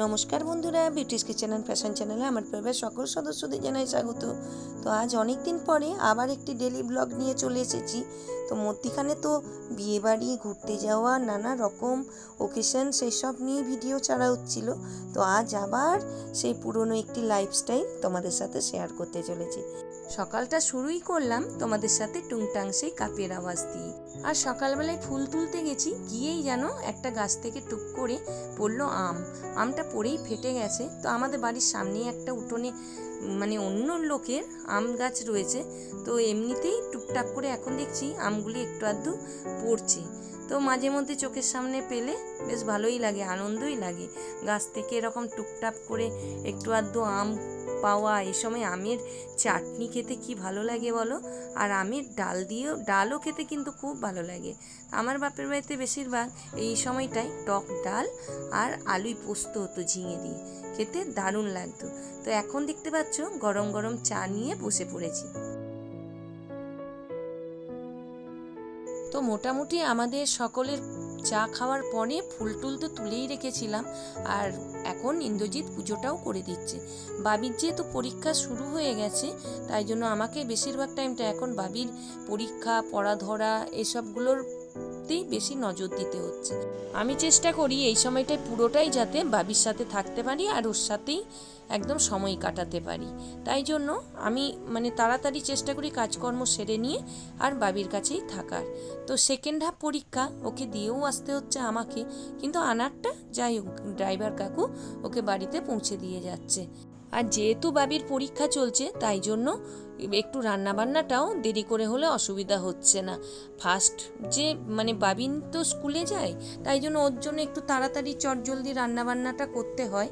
নমস্কার বন্ধুরা British kitchen and fashion চ্যানেলে আমার পরিবার সকল সদস্যদের জানাই স্বাগত। তো আজ অনেক দিন পরে আবার একটি ডেলি ব্লগ নিয়ে চলে এসেছি। তো মধ্যিখানে তো বিয়েবাড়ি, ঘুরতে যাওয়া, নানা রকম ওকেশন সেই সব নিয়ে ভিডিও ছাড়া হচ্ছিল। তো আজ আবার সেই পুরনো একটি লাইফস্টাইল তোমাদের সাথে শেয়ার করতে চলেছি। সকালটা শুরুই করলাম তোমাদের সাথে টুংটাং সেই কাপের আওয়াজ দিয়ে। আর সকালবেলায় ফুল তুলতে গেছি, গিয়েই যেন একটা গাছ থেকে টুক করে পড়ল আম। আমটা পড়েই ফেটে গেছে। তো আমাদের বাড়ির সামনেই একটা উঠোনে মানে অন্য লোকের আম গাছ রয়েছে। তো এমনিতেই টুকটাক করে এখন দেখছি আমগুলি একটু আধটু পড়ছে। তো মাঝে মধ্যে চোখের সামনে পেলে বেশ ভালোই লাগে, আনন্দই লাগে। গাছ থেকে এরকম টুকটাক করে একটু আধটু আম পাওয়া এই সময় আমের চাটনি খেতে কি ভালো লাগে বলো? আর আমের ডাল দিয়েও ডালও খেতে কিন্তু খুব ভালো লাগে। আমার বাপের বাড়িতে বেশিরভাগ এই সময়টায় টক ডাল আর আলুই পোস্ত হতো ঝিঙে দিয়ে। খেতে দারুণ লাগতো। তো এখন দেখতে পাচ্ছ গরম গরম চা নিয়ে বসে পড়েছি। তো মোটামুটি আমাদের সকলের চা খাওয়ার পরে ফুল টুল তো তুলেই রেখেছিলাম, আর এখন ইন্দ্রজিৎ পুজোটাও করে দিচ্ছে। বাবির যেহেতু পরীক্ষা শুরু হয়ে গেছে, তাই জন্য আমাকে বেশিরভাগ টাইমটা এখন বাবির পরীক্ষা পড়া ধরা এসবগুলোর তেই বেশি নজর দিতে হচ্ছে। আমি চেষ্টা করি এই সময়টায় পুরোটাই যাতে বাবির সাথে থাকতে পারি আর ওর সাথেই একদম সময় কাটাতে পারি। তাই জন্য আমি মানে তাড়াতাড়ি চেষ্টা করি কাজকর্ম সেরে নিয়ে আর বাবির কাছেই থাকার। তো সেকেন্ড হাফ পরীক্ষা, ওকে দিয়েও আসতে হচ্ছে আমাকে, কিন্তু আনারটা যাই হোক ড্রাইভার কাকু ওকে বাড়িতে পৌঁছে দিয়ে যাচ্ছে। আর যেহেতু বাবির পরীক্ষা চলছে, তাই জন্য একটু রান্নাবান্নাটাও দেরি করে হলে অসুবিধা হচ্ছে না। ফার্স্ট যে মানে বাবিন তো স্কুলে যায় তাই জন্য ওর জন্য একটু তাড়াতাড়ি চটজলদি রান্নাবান্নাটা করতে হয়।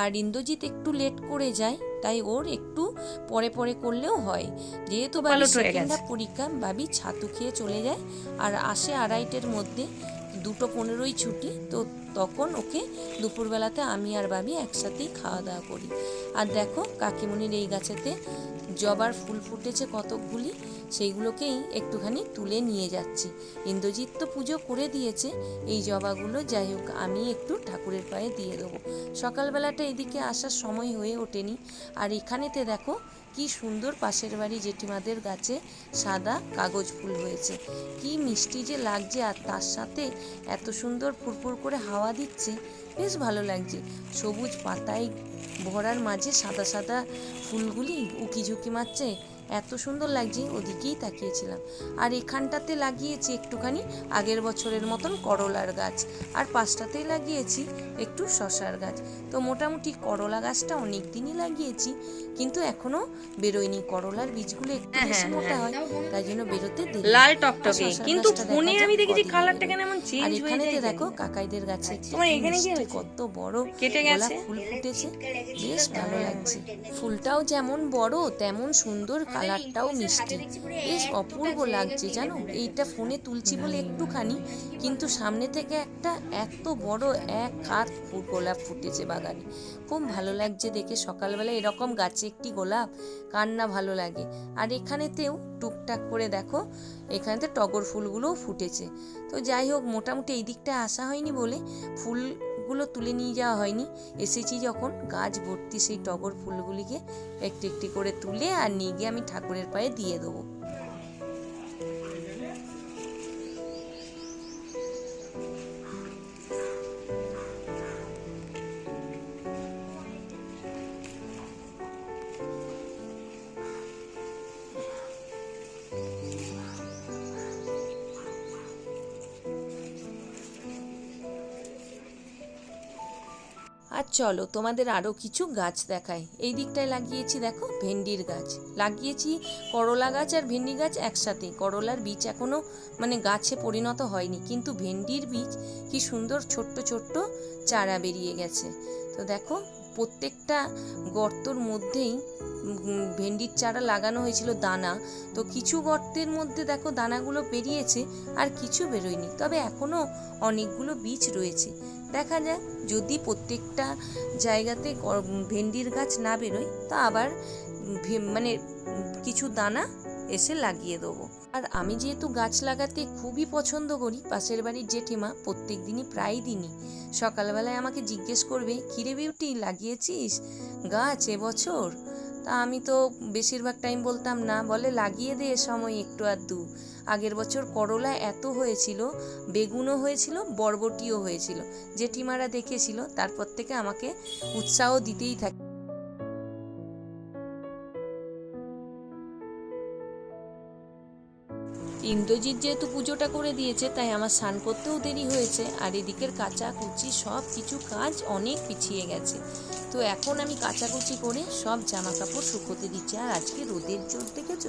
আর ইন্দ্রজিৎ একটু লেট করে যায় তাই ওর একটু পরে পরে করলেও হয়। যেহেতু বাবি পরীক্ষা বাবি ছাতু খেয়ে চলে যায়। আর আসে আড়াইটের মধ্যে দুটো পনেরোই ছুটি তো তখন ওকে দুপুরবেলাতে আমি আর বাবি একসাথেই খাওয়া দাওয়া করি। আর দেখো কাকিমণির এই গাছেতে জবার ফুল ফুটেছে কতকগুলি, সেইগুলোকেই একটুখানি তুলে নিয়ে যাচ্ছি। ইন্দ্রজিৎ তো পুজো করে দিয়েছে, এই জবাগুলো যাই হোক, আমি একটু ঠাকুরের পায়ে দিয়ে দেবো। সকালবেলাটা এদিকে আসার সময় হয়ে ওঠেনি। আর এখানেতে দেখো, কি সুন্দর পাশের বাড়ি জেঠিমাদের গাছে সাদা কাগজ ফুল হয়েছে। কি মিষ্টি যে লাগছে, আর তার সাথে এত সুন্দর ফুরফুর করে হাওয়া দিচ্ছে বেশ ভালো লাগছে। সবুজ পাতায় ভরার মাঝে সাদা সাদা ফুলগুলি উকি ঝুঁকি মারছে। এত সুন্দর লাগছে ওদিকেই তাকিয়েছিলাম। আর এখানটাতে লাগিয়েছি একটুখানি আগের বছরের মতন করলার গাছ। আর পাশটাতেই লাগিয়েছি একটু শশার গাছ। তো মোটামুটি করলা গাছটা অনেক দিনই লাগিয়েছি কিন্তু এখনও বেরোয়নি। করলার বীজগুলো একটু বেশি মোটা হয় তাই জন্য বেরোতে হ্যাঁ, লাল টকটকে। কিন্তু ফোনে আমি দেখেছি কালারটা কেন এমন চেঞ্জ হয়ে এখানেতে দেখো কাকাইদের গাছে তোমার এখানে কি? কত বড় কেটে গেছে? ফুল ফুটেছে বেশ ভালো লাগছে। ফুলটাও যেমন বড় তেমন সুন্দর কালারটাও মিষ্টি। বেশ অপূর্ব লাগছে জানো? এইটা ফোনে তুলছি বলে একটুখানি কিন্তু সামনে থেকে একটা এত বড় এক হাত ফু- গোলাপ ফুটেছে বাগানে। খুব ভালো লাগছে দেখে সকালবেলা। এরকম গাছে একটি গোলাপ কার না ভালো লাগে। আর এখানেতেও টুকটাক করে দেখো এখানেতে টগর ফুলগুলোও ফুটেছে। তো যাই হোক মোটামুটি এই দিকটা আসা হয়নি বলে ফুলগুলো তুলে নিয়ে যাওয়া হয়নি। এসেছি যখন গাছ ভর্তি সেই টগর ফুলগুলিকে একটি একটি করে তুলে আর নিয়ে গিয়ে আমি ঠাকুরের পায়ে দিয়ে দেবো। চলো, তোমাদের আরও কিছু গাছ দেখাই। এই দিকটায় লাগিয়েছি, দেখো, ভেন্ডির গাছ। লাগিয়েছি করলা গাছ আর ভেন্ডি গাছ একসাথে। করলার বীজ এখনও মানে গাছে পরিণত হয়নি। কিন্তু ভেন্ডির বীজ কি সুন্দর ছোট্ট ছোট্ট চারা বেরিয়ে গেছে। তো দেখো, প্রত্যেকটা গর্তর মধ্যেই ভেন্ডির চারা লাগানো হয়েছিল দানা। তো কিছু গর্তের মধ্যে, দেখো, দানাগুলো বেরিয়েছে আর কিছু বেরোয়নি। তবে এখনও অনেকগুলো বীজ রয়েছে। দেখা যাক যদি প্রত্যেকটা জায়গাতে ভেন্ডির গাছ না বেরোয়, তা আবার মানে কিছু দানা এসে লাগিয়ে দেবো। আর আমি যেহেতু গাছ লাগাতে খুবই পছন্দ করি, পাশের বাড়ির জেঠিমা প্রত্যেক দিনই প্রায় দিনই সকালবেলায় আমাকে জিজ্ঞেস করবে, কিরে বিউটি, লাগিয়েছিস? গাছ এবছর তা আমি তো বেশিরভাগ টাইম বলতাম না, বলে লাগিয়ে দে সময় একটু আর দু। আগের বছর করলা এত হয়েছিল, বেগুনও হয়েছিল, বরবটিও হয়েছিল। জেঠিমারা দেখেছিল, তারপর থেকে আমাকে উৎসাহ দিতেই থাকে। ইন্দ্রজিৎ যেহেতু পুজোটা করে দিয়েছে, তাই আমার স্নান করতেও দেরি হয়েছে। আর এদিকের কাঁচা কুচি সব কিছু কাজ অনেক পিছিয়ে গেছে। তো এখন আমি কাচাকুচি করে সব জামা কাপড় শুকোতে দিচ্ছি। আর আজকে রোদের জোর দেখেছ?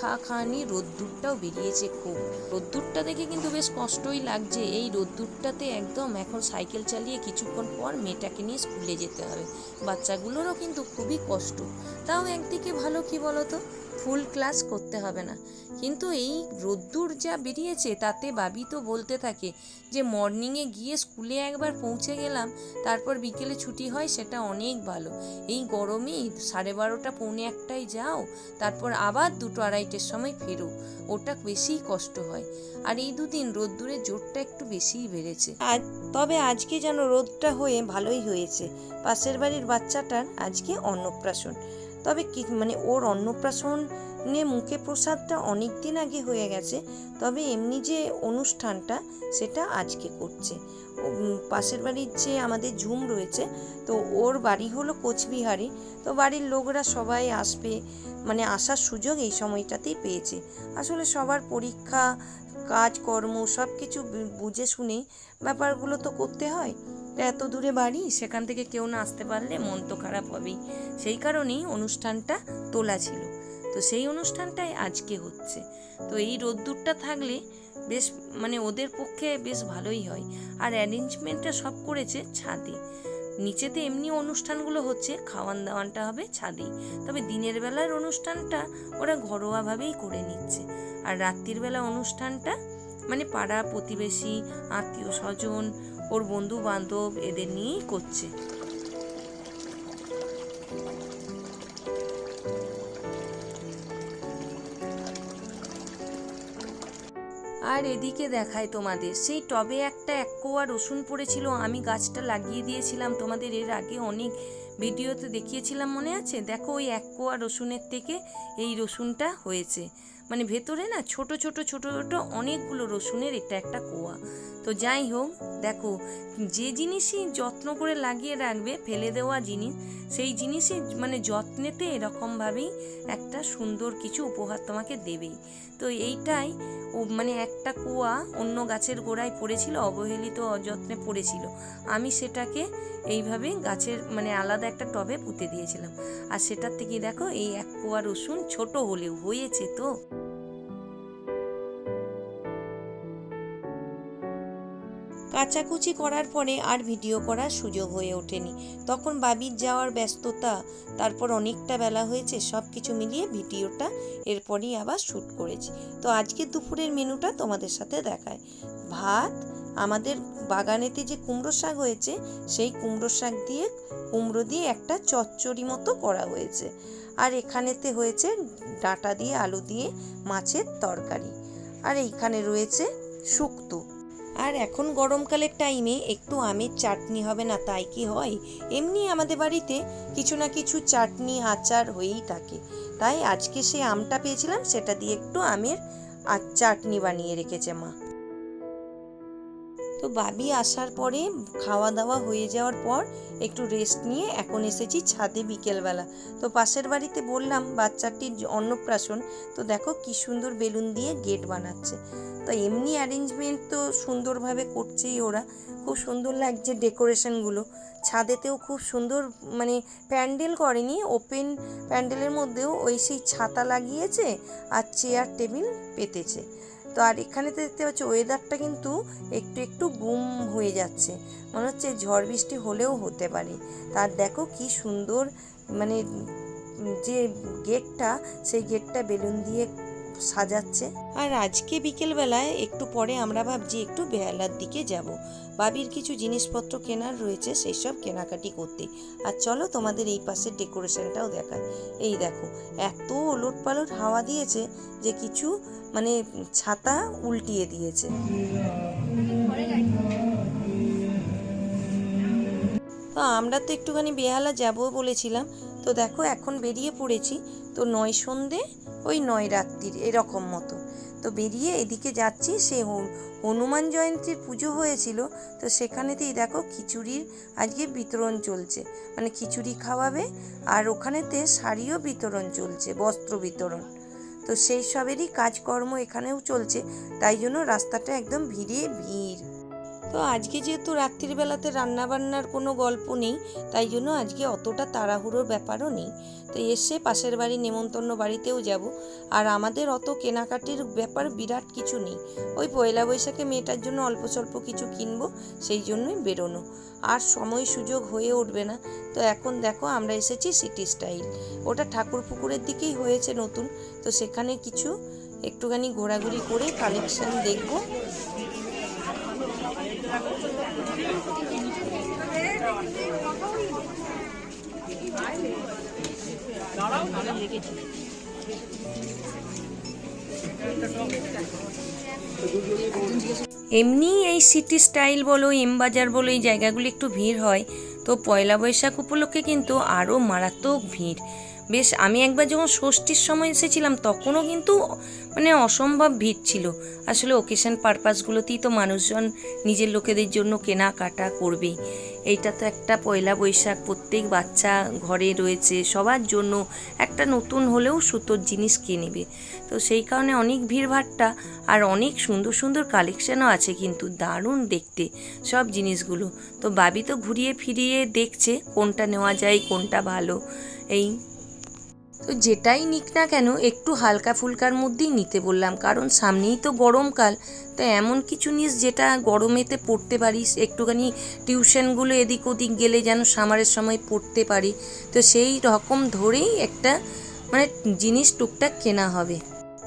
খা খানি রোদ্দুরটাও বেরিয়েছে খুব। রোদ্দুরটা দেখে কিন্তু বেশ কষ্টই লাগছে। এই রোদ্দুরটাতে একদম এখন সাইকেল চালিয়ে কিছুক্ষণ পর মেয়েটাকে নিয়ে স্কুলে যেতে হবে। বাচ্চাগুলোরও কিন্তু খুবই কষ্ট। তাও একদিকে ভালো কি বলো তো ফুল ক্লাস করতে হবে না। কিন্তু এই রোদ্দুর যা বেরিয়েছে, তাতে বাবি তো বলতে থাকে যে মর্নিংয়ে গিয়ে স্কুলে একবার পৌঁছে গেলাম, তারপর বিকেলে ছুটি হয়, সেটা অনেক ভালো। এই গরমে সাড়ে বারোটা, পৌনে একটায় যাও, তারপর আবার দুটো আড়াইটের সময় ফেরো। ওটা বেশিই কষ্ট হয়। আর এই দুদিন রোদ্দুরের জোরটা একটু বেশিই বেড়েছে। আজ, তবে আজকে যেন রোদটা হয়ে ভালোই হয়েছে। পাশের বাড়ির বাচ্চাটার আজকে অন্নপ্রাশন। তবে কি মানে ওর অন্নপ্রাশন নিয়ে মুখে প্রসাদটা অনেক দিন আগে হয়ে গেছে, তবে এমনি যে অনুষ্ঠানটা সেটা আজকে করছে। পাশের বাড়ির যে আমাদের ঝুম রয়েছে, তো ওর বাড়ি হলো কোচবিহারে, তো বাড়ির লোকরা সবাই আসবে মানে আসার সুযোগ এই সময়টাতেই পেয়েছে। আসলে সবার পরীক্ষা, কাজকর্ম সব কিছু বুঝে শুনেই ব্যাপারগুলো তো করতে হয়। এত দূরে বাড়ি, সেখান থেকে কেউ না আসতে পারলে মন তো খারাপ হবেই। সেই কারণেই অনুষ্ঠানটা তোলা ছিল। তো সেই অনুষ্ঠানটাই আজকে হচ্ছে। তো এই রোদ্দুরটা থাকলে বেশ মানে ওদের পক্ষে বেশ ভালোই হয়। আর অ্যারেঞ্জমেন্টটা সব করেছে ছাদে। নিচেতে এমনি অনুষ্ঠানগুলো হচ্ছে, খাওয়ান দাওয়ানটা হবে ছাদেই তবে দিনের বেলার অনুষ্ঠানটা ওরা ঘরোয়াভাবেই করে নিচ্ছে। আর রাত্রির বেলা অনুষ্ঠানটা মানে পাড়া প্রতিবেশী, আত্মীয় স্বজন ওর বন্ধু বান্ধব এদের নিয়েই করছে। আর এদিকে দেখায় তোমাদের, সেই টবে একটা এক কোয়া রসুন পড়েছিল, আমি গাছটা লাগিয়ে দিয়েছিলাম। তোমাদের এর আগে অনেক ভিডিওতে দেখিয়েছিলাম, মনে আছে? দেখো ওই এক কোয়া রসুনের থেকে এই রসুনটা হয়েছে। মানে ভেতরে না ছোট ছোট ছোট ছোট অনেকগুলো রসুনের এটা একটা কোয়া। তো যাই হোক, দেখো, যে জিনিসই যত্ন করে লাগিয়ে রাখবে, ফেলে দেওয়া জিনিস, সেই জিনিসই মানে যত্নেতে এরকমভাবেই একটা সুন্দর কিছু উপহার তোমাকে দেবেই। তো এইটাই, ও মানে একটা কুয়া অন্য গাছের গোড়ায় পড়েছিল, অবহেলিত অযত্নে পড়েছিল। আমি সেটাকে এইভাবে গাছের মানে আলাদা একটা টবে পুঁতে দিয়েছিলাম। আর সেটার থেকে দেখো, এই এক কোয়া রসুন ছোট হলেও হয়েছে তো। কাচাকুচি করার পরে আর ভিডিও করার সুযোগ হয়ে ওঠেনি। তখন বাবির যাওয়ার ব্যস্ততা, তারপর অনেকটা বেলা হয়েছে সব কিছু মিলিয়ে ভিডিওটা এরপরই আবার শ্যুট করেছি। তো আজকে দুপুরের মেনুটা তোমাদের সাথে দেখায়। ভাত, আমাদের বাগানেতে যে কুমড়ো শাক হয়েছে, সেই কুমড়ো শাক দিয়ে, কুমড়ো দিয়ে একটা চচ্চড়ি মতো করা হয়েছে। আর এখানেতে হয়েছে ডাঁটা দিয়ে, আলু দিয়ে, মাছের তরকারি। আর এইখানে রয়েছে শুক্তো। আর এখন গরমকালের টাইমে একটু আমের চাটনি হবে না, তাই কি হয়? এমনি আমাদের বাড়িতে কিছু না কিছু চাটনি, আচার হয়েই থাকে। তাই আজকে সেই আমটা পেয়েছিলাম, সেটা দিয়ে একটু আমের আর চাটনি বানিয়ে রেখেছে মা। তো বাবি আসার পরে খাওয়া দাওয়া হয়ে যাওয়ার পর একটু রেস্ট নিয়ে এখন এসেছি ছাদে বিকেলবেলা। তো পাশের বাড়িতে বললাম, বাচ্চাটির অন্নপ্রাশন, তো দেখো কি সুন্দর বেলুন দিয়ে গেট বানাচ্ছে। তো এমনি অ্যারেঞ্জমেন্ট তো সুন্দরভাবে করছেই ওরা। খুব সুন্দর লাগছে ডেকোরেশনগুলো ছাদেতেও খুব সুন্দর মানে প্যান্ডেল করেনি ওপেন প্যান্ডেলের মধ্যেও ওই সেই ছাতা লাগিয়েছে আর চেয়ার টেবিল পেতেছে। তো আর এখানে তো দেখতে পাচ্ছ ওয়েদারটা কিন্তু একটু একটু গুম হয়ে যাচ্ছে। মনে হচ্ছে ঝড় বৃষ্টি হলেও হতে পারে। তার দেখো কি সুন্দর মানে যে গেটটা সেই গেটটা বেলুন দিয়ে সাজাচ্ছে। আর আজকে বিকেলবেলায় একটু পরে আমরা ভাবছি একটু বেহালার দিকে যাব। বাবির কিছু জিনিসপত্র কেনার রয়েছে, সেই সব কেনাকাটি করতে। আর চলো তোমাদের এই পাশের ডেকোরেশনটাও দেখায় এই দেখো, এত ওলট পালট হাওয়া দিয়েছে যে কিছু মানে ছাতা উল্টিয়ে দিয়েছে। তো আমরা তো একটুখানি বেহালা যাব বলেছিলাম তো দেখো এখন বেরিয়ে পড়েছি। তো নয় সন্ধে, ওই নয় রাত্রির, এরকম মতো। তো বেরিয়ে এদিকে যাচ্ছি, সে হনুমান জয়ন্তীর পুজো হয়েছিল। তো সেখানেতেই দেখো খিচুড়ির আজকে বিতরণ চলছে। মানে খিচুড়ি খাওয়াবে, আর ওখানেতে শাড়িও বিতরণ চলছে, বস্ত্র বিতরণ। তো সেই সবেরই কাজকর্ম এখানেও চলছে। তাই জন্য রাস্তাটা একদম ভিড়ে ভিড়। তো আজকে যেহেতু রাত্রির বেলাতে রান্নাবান্নার কোনো গল্প নেই, তাই জন্য আজকে অতটা তাড়াহুড়োর ব্যাপারও নেই। তো এসে পাশের বাড়ি নেমন্তন্ন বাড়িতেও যাব। আর আমাদের অত কেনাকাটির ব্যাপার বিরাট কিছু নেই। ওই পয়লা বৈশাখে মেয়েটার জন্য অল্প স্বল্প কিছু কিনবো, সেই জন্যই বেরোনো। আর সময় সুযোগ হয়ে উঠবে না। তো এখন দেখো আমরা এসেছি সিটি স্টাইল। ওটা ঠাকুর পুকুরের দিকেই হয়েছে নতুন। তো সেখানে কিছু একটুখানি ঘোরাঘুরি করে কালেকশন দেখব। এমনি এই সিটি স্টাইল বলো এম বাজার বলো, এই জায়গাগুলি একটু ভিড় হয়। তো পয়লা বৈশাখ উপলক্ষে কিন্তু আরও মারাত্মক ভিড়। বেশ, আমি একবার যখন ষষ্ঠীর সময় এসেছিলাম, তখনও কিন্তু মানে অসম্ভব ভিড় ছিল। আসলে ওকেশন পারপাসগুলোতেই তো মানুষজন নিজের লোকেদের জন্য কেনাকাটা করবেই। এইটা তো একটা পয়লা বৈশাখ, প্রত্যেক বাচ্চা ঘরে রয়েছে, সবার জন্য একটা নতুন হলেও সুতোর জিনিস কিনবে তো সেই কারণে অনেক ভিড়ভাট্টা আর অনেক সুন্দর সুন্দর কালেকশানও আছে কিন্তু দারুণ দেখতে সব জিনিসগুলো। তো বাবি তো ঘুরিয়ে ফিরিয়ে দেখছে কোনটা নেওয়া যায়, কোনটা ভালো, এই তো যেটাই নিক না কেন, একটু হালকা ফুলকার মধ্যেই নিতে বললাম, কারণ সামনেই তো গরমকাল। তো এমন কিছু নিস যেটা গরমেতে পড়তে পারিস, একটুখানি টিউশনগুলো এদিক ওদিক গেলে যেন সামারের সময় পড়তে পারি। তো সেই রকম ধরেই একটা মানে জিনিস টুকটাক কেনা হবে।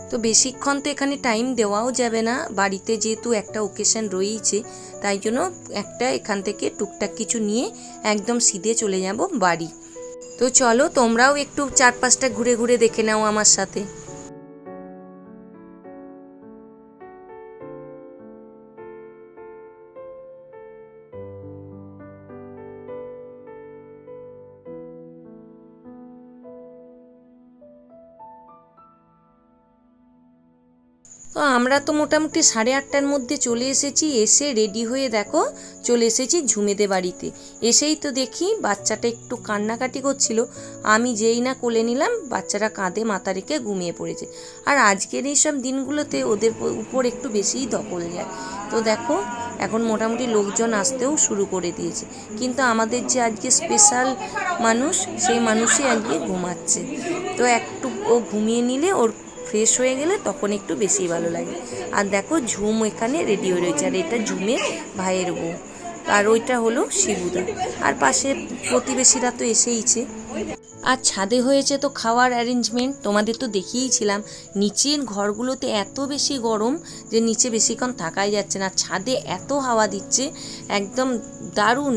তো বেশিক্ষণ তো এখানে টাইম দেওয়াও যাবে না, বাড়িতে যেহেতু একটা ওকেশন রয়েইছে, তাই জন্য একটা এখান থেকে টুকটাক কিছু নিয়ে একদম সিধে চলে যাব বাড়ি। তো চলো তোমরাও একটু চারপাশটা ঘুরে ঘুরে দেখে নাও আমার সাথে। তো আমরা তো মোটামুটি সাড়ে আটটার মধ্যে চলে এসেছি, এসে রেডি হয়ে দেখো চলে এসেছি ঝুমেদে বাড়িতে। এসেই তো দেখি বাচ্চাটা একটু কান্নাকাটি করছিল। আমি যেই না কোলে নিলাম, বাচ্চারা কাঁধে মাথা রেখে ঘুমিয়ে পড়েছে। আর আজকের এইসব দিনগুলোতে ওদের উপর একটু বেশিই দখল যায়। তো দেখো, এখন মোটামুটি লোকজন আসতেও শুরু করে দিয়েছে। কিন্তু আমাদের যে আজকে স্পেশাল মানুষ, সেই মানুষই আজকে ঘুমাচ্ছে। তো একটু ও ঘুমিয়ে নিলে ওর ফ্রেশ হয়ে গেলে তখন একটু বেশি ভালো লাগে। আর দেখো ঝুম এখানে রেডি হয়ে রয়েছে, আর এটা ঝুমে ভাইয়ের বউ। আর ওইটা হলো শিবুদা। আর পাশে প্রতিবেশীরা তো এসেইছে। আর ছাদে হয়েছে তো খাওয়ার অ্যারেঞ্জমেন্ট তোমাদের তো দেখিয়েছিলাম। নিচের ঘরগুলোতে এত বেশি গরম যে নিচে বেশিক্ষণ থাকাই যাচ্ছে না। ছাদে এত হাওয়া দিচ্ছে, একদম দারুণ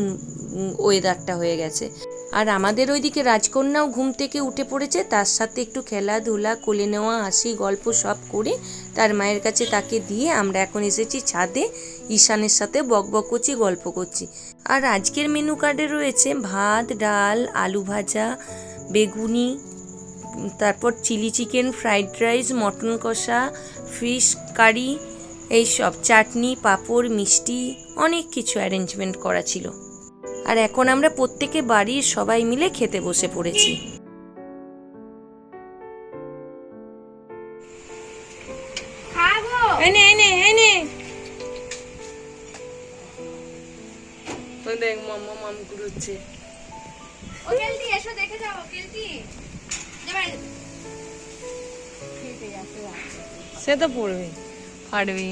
ওয়েদারটা হয়ে গেছে। আর আমাদের ওইদিকে রাজকন্যাও ঘুম থেকে উঠে পড়েছে, তার সাথে একটু খেলাধুলা, কোলে নেওয়া, হাসি, গল্প সব করে তার মায়ের কাছে তাকে দিয়ে আমরা এখন এসেছি ছাদে। ঈশানের সাথে বকবক করছি, গল্প করছি। আর আজকের মেনু কার্ডে রয়েছে ভাত, ডাল, আলু ভাজা, বেগুনি, তারপর chilli chicken fried rice mutton কষা ফিশ কারি এইসব। চাটনি, পাঁপড়, মিষ্টি, অনেক কিছু অ্যারেঞ্জমেন্ট করা ছিল। আর এখন আমরা প্রত্যেকে বাড়ির সবাই মিলে খেতে বসে পড়েছি। এনে এনে এনে দেখ মাম্মা মাম ঘুরছে। ও কেলটি এসো দেখে যাও কেলটি সে তো পড়বে ফাটবে।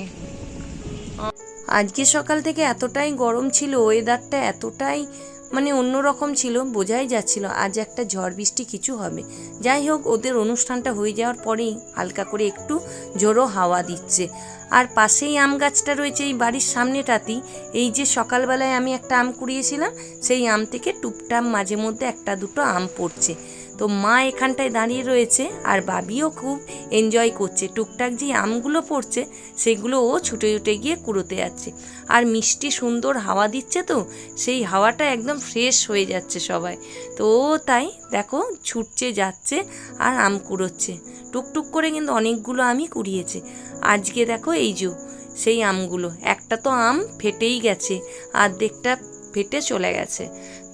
আজকে সকাল থেকে এতটাই গরম ছিল ওয়েদারটা এতটাই মানে অন্যরকম ছিল, বোঝাই যাচ্ছিল আজ একটা ঝড় বৃষ্টি কিছু হবে। যাই হোক, ওদের অনুষ্ঠানটা হয়ে যাওয়ার পরেই হালকা করে একটু জোরো হাওয়া দিচ্ছে। আর পাশেই আম গাছটা রয়েছে এই বাড়ির সামনেটাতেই, এই যে সকালবেলায় আমি একটা আম কুড়িয়েছিলাম, সেই আম থেকে টুপটাপ মাঝে মধ্যে একটা দুটো আম পড়ছে। তো মা এখানটায় দাঁড়িয়ে রয়েছে আর বাবিও খুব এনজয় করছে। টুকটাক যে আমগুলো পড়ছে, সেগুলো ও ছুটে ছুটে গিয়ে কুড়োতে যাচ্ছে। আর মিষ্টি সুন্দর হাওয়া দিচ্ছে তো, সেই হাওয়াটা একদম ফ্রেশ হয়ে যাচ্ছে সবাই। তো ও তাই দেখো ছুটছে, যাচ্ছে আর আম কুড়োচ্ছে। টুকটুক করে কিন্তু অনেকগুলো আমই কুড়িয়েছে। আজকে দেখো এই যে, সেই আমগুলো। একটা তো আম ফেটেই গেছে। অর্ধেকটা ফেটে চলে গেছে।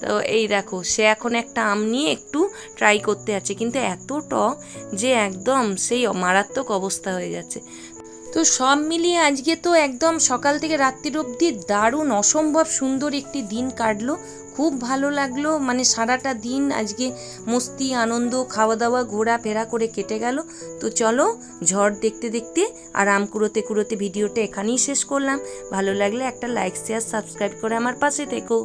তো এই দেখো, সে এখন একটা আম নিয়ে একটু ট্রাই করতে আছে কিন্তু এত টক যে একদম সেই মারাত্মক অবস্থা হয়ে যাচ্ছে। তো সব মিলিয়ে আজকে তো একদম সকাল থেকে রাত্রির অবধি দারুণ অসম্ভব সুন্দর একটি দিন কাটলো। খুব ভালো লাগল। মানে সারাটা দিন আজকে মস্তি, আনন্দ খাওয়া দাওয়া ঘোরাফেরা করে কেটে গেল। তো চলো ঝড় দেখতে দেখতে আর আম কুড়োতে কুড়োতে ভিডিওটা এখানেই শেষ করলাম। ভালো লাগলে একটা লাইক শেয়ার সাবস্ক্রাইব করে আমার পাশে থেকো।